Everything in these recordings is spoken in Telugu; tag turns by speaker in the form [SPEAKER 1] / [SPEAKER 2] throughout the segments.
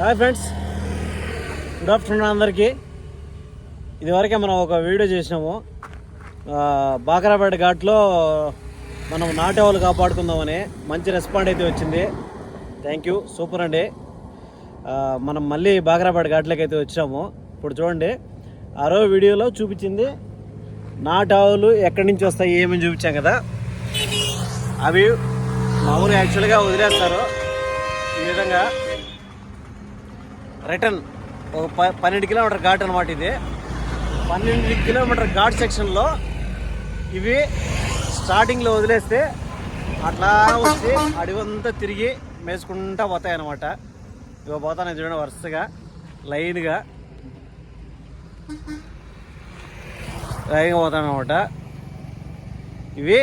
[SPEAKER 1] Hi friends. గుడ్ ఆఫ్టర్నూన్ అందరికీ. ఇదివరకే మనం ఒక వీడియో చేసినాము. బాకరాపేట ఘాట్లో మనం నాటేవాళ్ళు కాపాడుకుందామని మంచి రెస్పాండ్ అయితే వచ్చింది. థ్యాంక్ యూ సూపర్ అండి. మనం మళ్ళీ బాకరాపేట ఘాట్లోకి అయితే వచ్చాము. ఇప్పుడు చూడండి. ఆ రోజు వీడియోలో చూపించింది నాటావులు ఎక్కడి నుంచి వస్తాయి ఏమని చూపించాం కదా. అవి మామూలు యాక్చువల్గా వదిలేస్తారు. ఈ విధంగా రిటర్న్. ఒక ప పన్నెండు కిలోమీటర్ ఘాట్ అనమాట ఇది. పన్నెండు కిలోమీటర్ ఘాట్ సెక్షన్లో ఇవి స్టార్టింగ్లో వదిలేస్తే అట్లా వచ్చి అడవంతా తిరిగి మేసుకుంటా పోతాయి అనమాట ఇక పోతాను చూడండి వరుసగా లైన్గా. లైన్గా పోతాను అనమాట ఇవి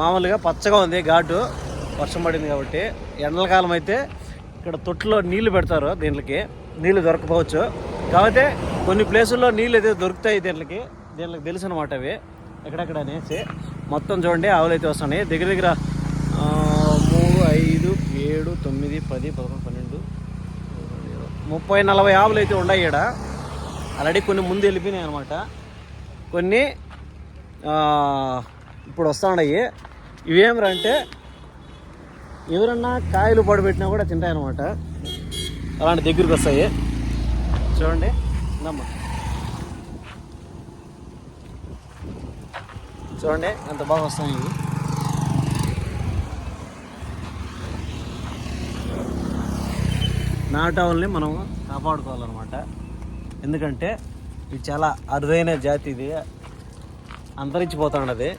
[SPEAKER 1] మామూలుగా పచ్చగా ఉంది ఘాటు వర్షం పడింది కాబట్టి ఎండల కాలం అయితే ఇక్కడ తొట్టులో నీళ్ళు పెడతారు దీనికి నీళ్ళు దొరకపోవచ్చు కాకపోతే కొన్ని ప్లేసుల్లో నీళ్ళు అయితే దొరుకుతాయి దీనికి దీనికి తెలుసు అనమాట అవి. ఎక్కడెక్కడ అనేసి. మొత్తం చూడండి ఆవులు అయితే వస్తున్నాయి. దగ్గర దగ్గర మూడు ఐదు ఏడు తొమ్మిది పది పదకొండు పన్నెండు ముప్పై నలభై ఆవులు అయితే ఉన్నాయి ఇక్కడ ఆల్రెడీ కొన్ని ముందు వెళ్ళిపోయినాయి అనమాట కొన్ని ఇప్పుడు వస్తూ ఉన్నాయి ఇవేమిరా అంటే ఎవరన్నా కాయలు పడిపెట్టినా కూడా తింటాయన్నమాట. అలాంటి దగ్గరికి వస్తాయి. చూడండి. నమ్మ చూడండి ఎంత బాగా వస్తాయి ఇవి. నాటావుల్ని మనం కాపాడుకోవాలన్నమాట. ఎందుకంటే ఇది చాలా అరుదైన జాతి ఇది. అంతరించిపోతున్నది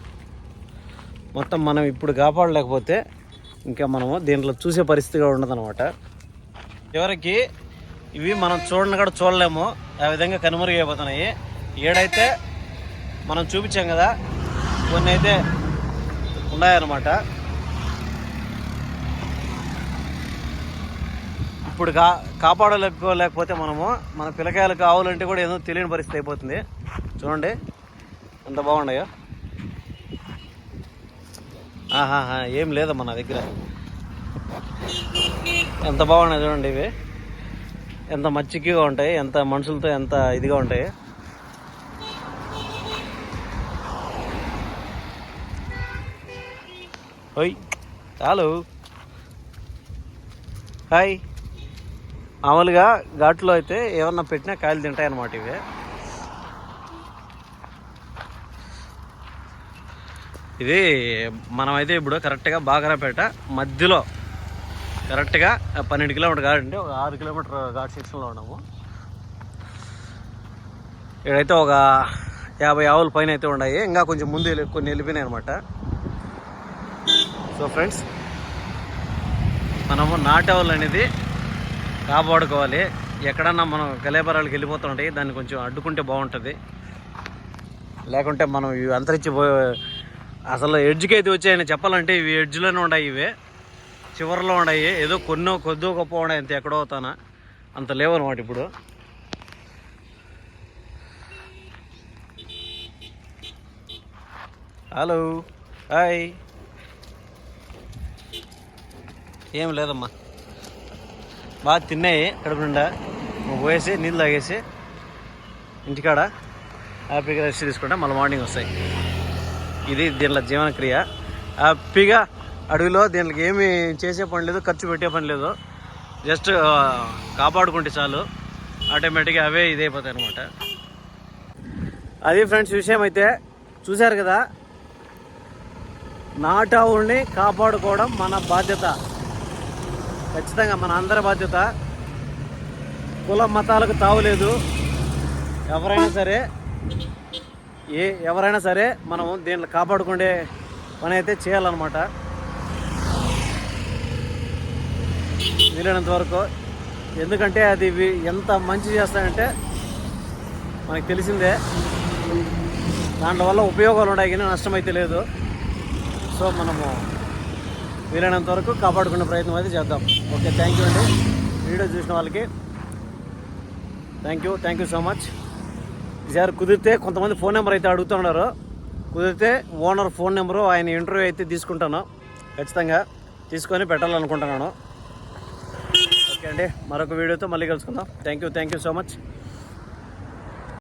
[SPEAKER 1] మొత్తం మనం ఇప్పుడు కాపాడలేకపోతే ఇంకా మనము దీంట్లో చూసే పరిస్థితిగా ఉండదన్నమాట. చివరికి ఇవి మనం చూడని కూడా చూడలేము. ఆ విధంగా కనుమరుగైపోతున్నాయి. ఏడైతే మనం చూపించాం కదా కొన్ని అయితే ఉన్నాయన్నమాట. ఇప్పుడు కా కాపాడలేకపోతే మనము మన పిల్లకాయలు కావాలంటే కూడా ఏదో తెలియని పరిస్థితి అయిపోతుంది. చూడండి. ఎంత బాగున్నాయో? ఏం లేదమ్మా నా దగ్గర. ఎంత బాగున్నాయి చూడండి ఇవి. ఎంత మచ్చికగా ఉంటాయి ఎంత మనుషులతో ఎంత ఇదిగా ఉంటాయి. ఓయ్ చాలు. హాయ్. మామూలుగా ఘాట్లో అయితే ఏమన్నా పెట్టినా కాయలు తింటాయి అన్నమాట ఇవి. ఇది మనమైతే ఇప్పుడు కరెక్ట్గా బాగరాపేట మధ్యలో కరెక్ట్గా పన్నెండు కిలోమీటర్ ఘాట్ ఒక ఆరు కిలోమీటర్ ఘాట్ సెక్షన్లో ఉన్నాము. ఇక్కడైతే ఒక యాభై ఆవుల పైన అయితే ఉన్నాయి. ఇంకా కొంచెం ముందు వెళ్ళి- కొన్ని వెళ్ళిపోయినాయి అనమాట సో ఫ్రెండ్స్ మనము నాటావులు అనేది కాపాడుకోవాలి. ఎక్కడన్నా మనం కలేబరాలకు వెళ్ళిపోతుంటాయి దాన్ని కొంచెం అడ్డుకుంటే బాగుంటుంది. లేకుంటే మనం ఇవి అసలు ఎడ్జ్కి అయితే వచ్చాయని చెప్పాలంటే ఇవి ఎడ్జ్లోనే ఉన్నాయి ఇవి. చివరిలో ఉన్నాయి. ఏదో కొన్నో కొద్దో గొప్ప ఉన్నాయి అంత ఎక్కడో అవుతానా అంత లేవు ఇప్పుడు. Hello hi. ఏం లేదమ్మా. బాగా తిన్నాయి కడుపు నిండా. పోయేసి నీళ్ళు తాగేసి ఇంటికాడ హ్యాపీగా రెస్ట్ తీసుకుంటే మళ్ళీ మార్నింగ్ వస్తాయి. ఇది దీనిలో జీవన క్రియ. హ్యాపీగా అడవిలో దీనికి ఏమి చేసే పని లేదు ఖర్చు పెట్టే పని లేదు. జస్ట్ కాపాడుకుంటే చాలు. ఆటోమేటిక్గా అవే ఇదైపోతాయి అనమాట అది ఫ్రెండ్స్ విషయం అయితే చూశారు కదా? నాటావుల్ని కాపాడుకోవడం మన బాధ్యత. ఖచ్చితంగా మన అందరి బాధ్యత. కుల మతాలకు తావులేదు ఎవరైనా సరే ఏ ఎవరైనా సరే మనం దీన్ని కాపాడుకునే పని అయితే చేయాలన్నమాట. వీలైనంత వరకు ఎందుకంటే అది ఎంత మంచి చేస్తాయంటే మనకు తెలిసిందే. దాంట్లో వల్ల ఉపయోగాలు ఉన్నాయి కానీ నష్టం అయితే లేదు. సో మనము వీలైనంత వరకు కాపాడుకునే ప్రయత్నం అయితే చేద్దాం. ఓకే థ్యాంక్ యూ అండి. వీడియో చూసిన వాళ్ళకి thank you thank you so much. ఈసారి కుదిరితే కొంతమంది ఫోన్ నెంబర్ అయితే అడుగుతున్నారు కుదిరితే ఓనర్ ఫోన్ నెంబరు ఆయన ఇంటర్వ్యూ అయితే తీసుకుంటాను. ఖచ్చితంగా తీసుకొని పెట్టాలనుకుంటున్నాను. ఓకే అండి మరొక వీడియోతో మళ్ళీ కలుసుకుందాం. Thank you thank you so much